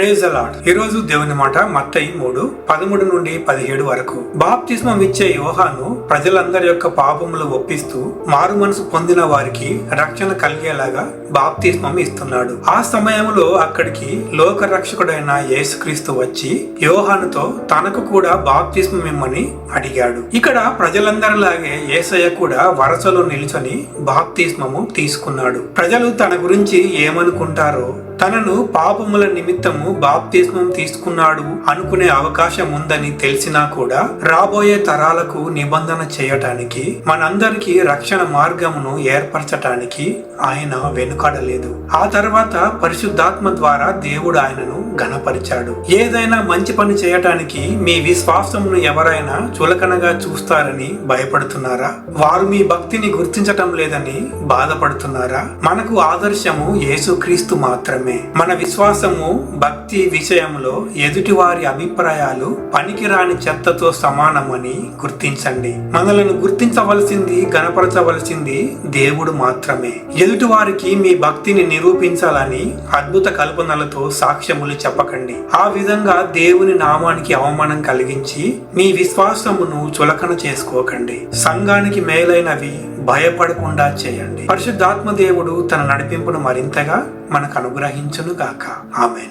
Praise అలాడ్ ఈ రోజు దేవుని మాట మత్తయి మూడు పదమూడు నుండి పదిహేడు వరకు. బాప్తిస్మం ఇచ్చే యోహాను ప్రజలందరి యొక్క పాపములు ఒప్పిస్తూ మారు మనసు పొందిన వారికి రక్షణ కలిగేలాగా బాప్తిస్మం ఇస్తున్నాడు. ఆ సమయంలో అక్కడికి లోక రక్షకుడైన యేసుక్రీస్తు వచ్చి యోహానుతో తనకు కూడా బాప్తిస్మం ఇమ్మని అడిగాడు. ఇక్కడ ప్రజలందరిలాగే యేసయ్య కూడా వరసలో నిల్చొని బాప్తిస్మము తీసుకున్నాడు. ప్రజలు తన గురించి ఏమనుకుంటారో తనను పాపముల నిమిత్తము బాప్తిస్మం తీసుకున్నాడు అనుకునే అవకాశం ఉందని తెలిసినా కూడా రాబోయే తరాలకు నిబంధన చేయటానికి మనందరికీ రక్షణ మార్గమును ఏర్పరచటానికి ఆయన వెనుకాడలేదు. ఆ తర్వాత పరిశుద్ధాత్మ ద్వారా దేవుడు ఆయనను ఘనపరిచాడు. ఏదైనా మంచి పని చేయటానికి మీ విశ్వాసమును ఎవరైనా చులకనగా చూస్తారని భయపడుతున్నారా? వారు మీ భక్తిని గుర్తించటం లేదని బాధపడుతున్నారా? మనకు ఆదర్శము యేసుక్రీస్తు మాత్రమే. మన విశ్వాసము భక్తి విషయంలో ఎదుటివారి అభిప్రాయాలు పనికిరాని చెత్తతో సమానమని గుర్తించండి. మనలను గుర్తించవలసింది గణపరచవలసింది దేవుడు మాత్రమే. ఎదుటివారికి మీ భక్తిని నిరూపించాలని అద్భుత కల్పనలతో సాక్ష్యములు చెప్పకండి. ఆ విధంగా దేవుని నామానికి అవమానం కలిగించి మీ విశ్వాసమును చులకన చేసుకోకండి. సంఘానికి మేలైనవి భయపడకుండా చేయండి. పరిశుద్ధాత్మ దేవుడు తన నడిపింపును మరింతగా మనకు అనుగ్రహించును గాక ఆమెన్.